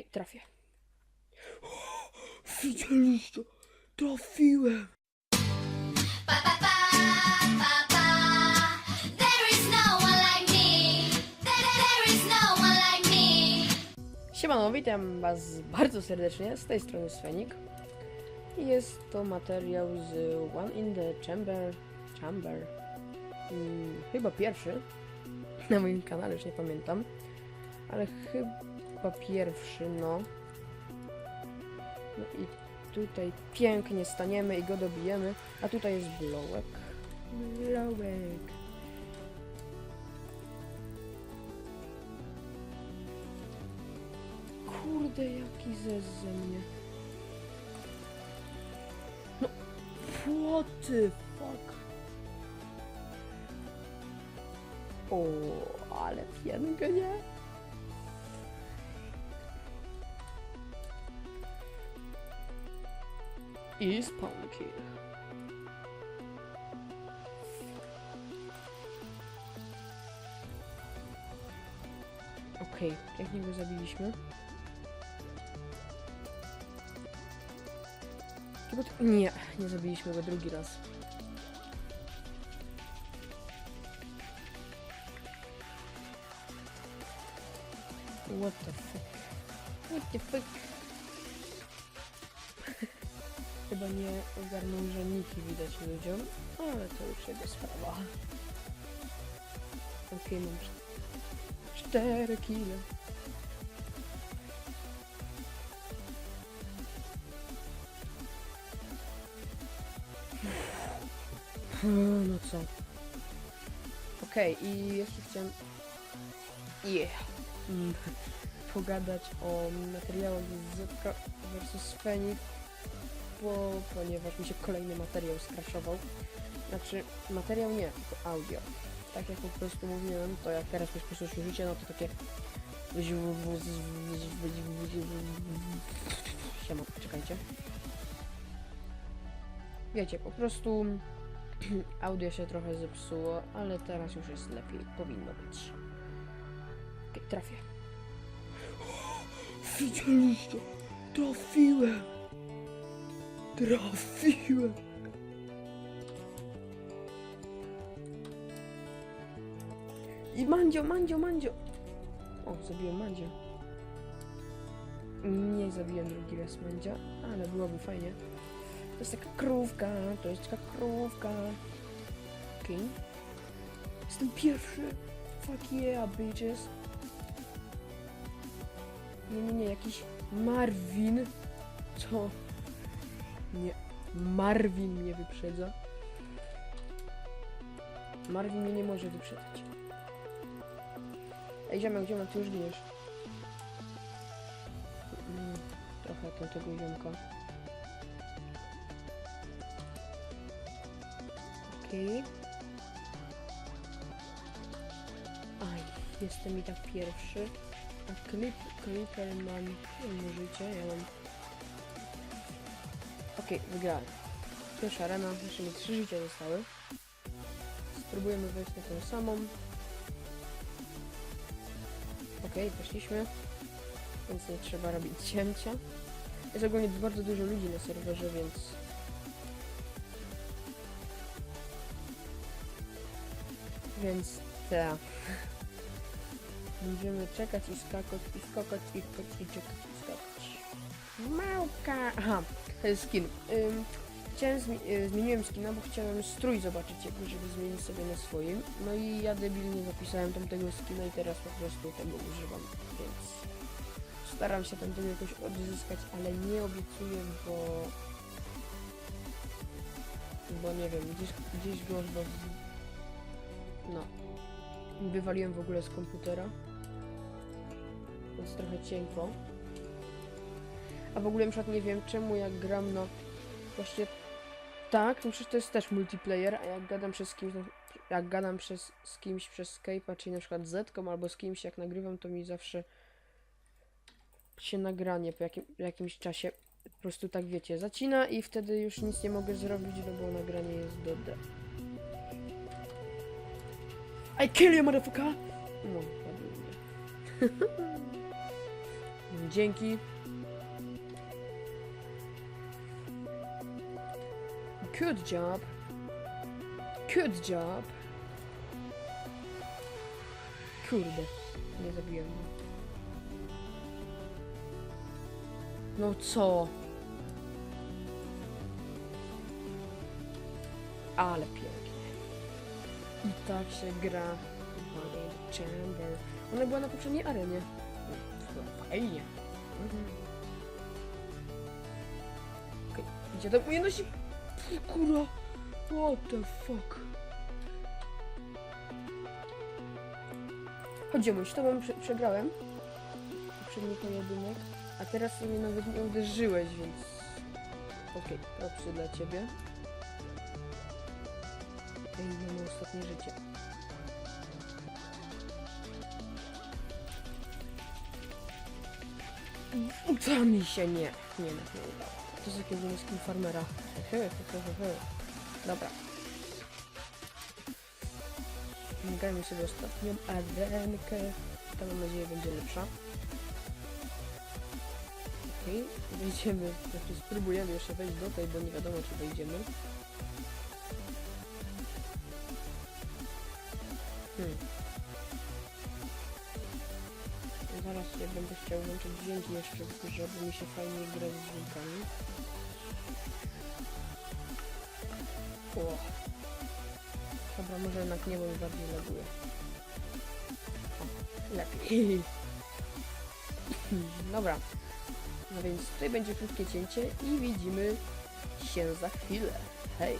Okej, trafię. Widzieliście? Trafiłem! Ba ba ba ba ba. There is no one like me. There, there is no one like me. Siemano, witam was bardzo serdecznie, z tej strony Svenik. Jest to materiał z One in the Chamber, Chamber, hmm, chyba pierwszy, na moim kanale, już nie pamiętam, ale chyba pierwszy, no. No i tutaj pięknie staniemy i go dobijemy, a tutaj jest blowek. Blowek. Kurde, jaki zez ze mnie. No, what the fuck? O, ale pięknie, I spawn kill. Okej, jak niego zabiliśmy? Nie, nie zabiliśmy go drugi raz. What the fuck? What the fuck? Chyba nie ogarnął, że niki widać ludziom, ale to już jego sprawa. Okej, mam czt- cztery kile. Hmm, No co? Okej, i jeszcze chciałem... Yeah. Pogadać o materiałach z Zetka vs Fenix, bo ponieważ mi się kolejny materiał skraszował. Znaczy, materiał nie, tylko audio. Tak jak po prostu mówiłem, to jak teraz mnie słyszycie, no to takie... Siema, czekajcie. Wiecie, po prostu audio się trochę zepsuło, ale teraz już jest lepiej, powinno być. Okej, trafię. Widzieliście? Trafiłem! Trafiłem! I Mandzio, Mandzio, Mandzio! O, zabiłem Mandzio. Nie zabiłem drugi raz Mandzia, ale byłoby fajnie. To jest taka krówka, to jest taka krówka. Okej. Jestem pierwszy. Fuck yeah, bitches. Nie, nie, nie, jakiś Marvin. Co? Nie. Marvin mnie wyprzedza. Marvin mnie nie może wyprzedzać. Ej, ziomek, ziomek, ty już giniesz. Mm, Trochę to tego ziomka. Okej. Aj, jestem i tak pierwszy. A klip, Clipper mam jedno życie, ja mam... Okej, wygrałem. Pierwsza arena, jeszcze mi trzy życia zostały. Spróbujemy wejść na tą samą. Okej, poszliśmy. Więc nie trzeba robić cięcia. Jest ogólnie bardzo dużo ludzi na serwerze, więc... Więc tak. Będziemy czekać i skakać, i skakać, i skakać, i czekać, i skakać. Małka! Aha, skin. Ym, chciałem zmi y, zmieniłem skina, bo chciałem strój zobaczyć jakby, żeby zmienić sobie na swoim. No i ja debilnie zapisałem tamtego skina i teraz po prostu tego używam, więc staram się tam tego jakoś odzyskać, ale nie obiecuję, bo bo nie wiem, gdzieś, gdzieś go chyba no wywaliłem w ogóle z komputera więc trochę cienko a w ogóle na przykład nie wiem czemu jak gram no właśnie tak, no przecież to jest też multiplayer, a jak gadam przez kimś, no, jak gadam przez, z kimś przez Skype'a, czyli na przykład z albo z kimś jak nagrywam, to mi zawsze się nagranie po jakim, jakimś czasie po prostu tak wiecie, zacina i wtedy już nic nie mogę zrobić, no bo nagranie jest do D. I kill you, motherfucker! No. Dzięki. Good job. Good job. Kurde, nie zabiłem go. No co? Ale pięknie. I tak się gra Money Chamber. Ona była na poprzedniej arenie. Fajnie. Mhm. Okej, gdzie to umiejętności? Kurwa. What the fuck? Chodzimy, już tobą prze przegrałem. Poprzedni pojedynek. A teraz mnie nawet nie uderzyłeś, więc... Okej, okay, dla ciebie. Ej, mamy ostatnie życie. Uda mi się, nie. Nie, nie udało. Jakiegoś niemieckiego farmera. He, he, he, he, he. Dobra. Grajmy sobie ostatnią. Ta mam nadzieję będzie lepsza. Okej, wejdziemy, znaczy spróbujemy jeszcze wejść do tej, bo nie wiadomo czy wejdziemy. Hmm. Zaraz ja będę chciał włączyć dźwięki jeszcze bo mi się fajnie gra z dźwiękami. O. Dobra, może jednak nie, bo mi bardziej laguje. Lepiej. Dobra. No więc tutaj będzie krótkie cięcie i widzimy się za chwilę. Hej.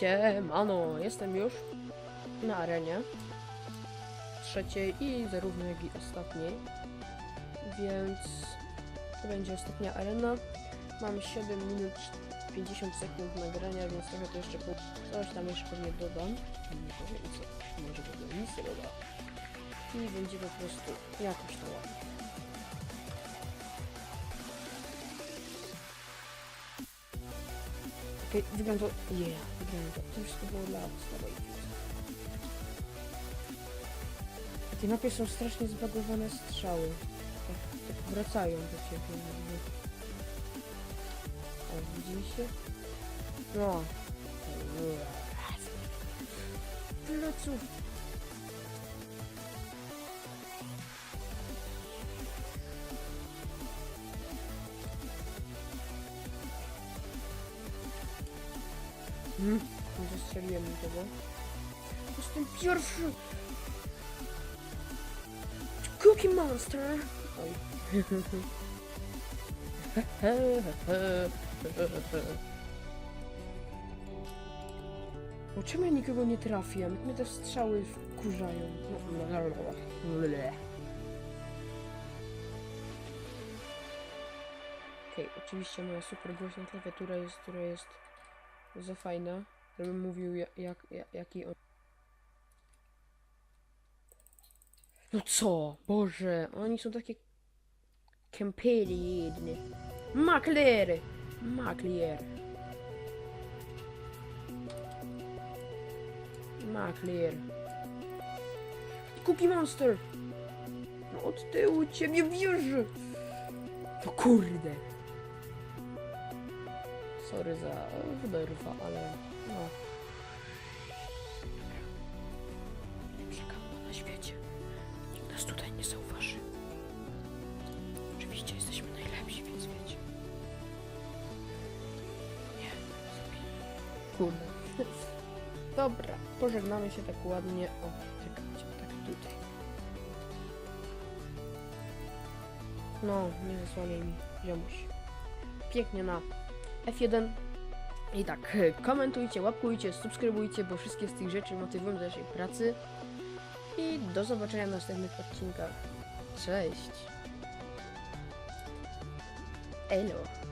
Siemano, jestem już na arenie trzeciej i zarówno jak i ostatniej, więc to będzie ostatnia arena. Mam 7 minut 50 sekund nagrania, więc trochę to jeszcze po... coś tam jeszcze pewnie dodam. Nie powiem co, może ogóle nic nie dodam. I będzie po prostu jakoś to ładnie. Okej, wygląda to... Yeah, wygląda to. Wszystko było dla starej Na tej mapie są strasznie zbagowane strzały. Tak, tak wracają do ciebie. O, widzieliście? No. Pleców. Hmm, nie zastrzeliłem tego. Jestem pierwszy! Cookie Monster! Oj. O czemu ja nikogo nie trafiam? Mnie te strzały wkurzają. Okej, oczywiście moja super głośna klawiatura jest, która jest za fajna, żebym mówił ja- jak, jak, jaki on... No co? Boże, oni są takie... Kempery jedne. Maklery! Maklier. Maklier. Cookie Monster! No od tyłu ciebie wierzy! No kurde! Sorry za wyberwa, ale no. Lepsza kampa na świecie. Nikt nas tutaj nie zauważy. Oczywiście jesteśmy najlepsi, więc wiecie. Nie, kurde. Dobra, pożegnamy się tak ładnie. O, czekajcie, tak tutaj. No, nie zasłaniaj mi, ziomuś. Pięknie na F1. I tak, komentujcie, łapkujcie, subskrybujcie, bo wszystkie z tych rzeczy motywują do naszej pracy. I do zobaczenia w następnych odcinkach. Cześć! Elo!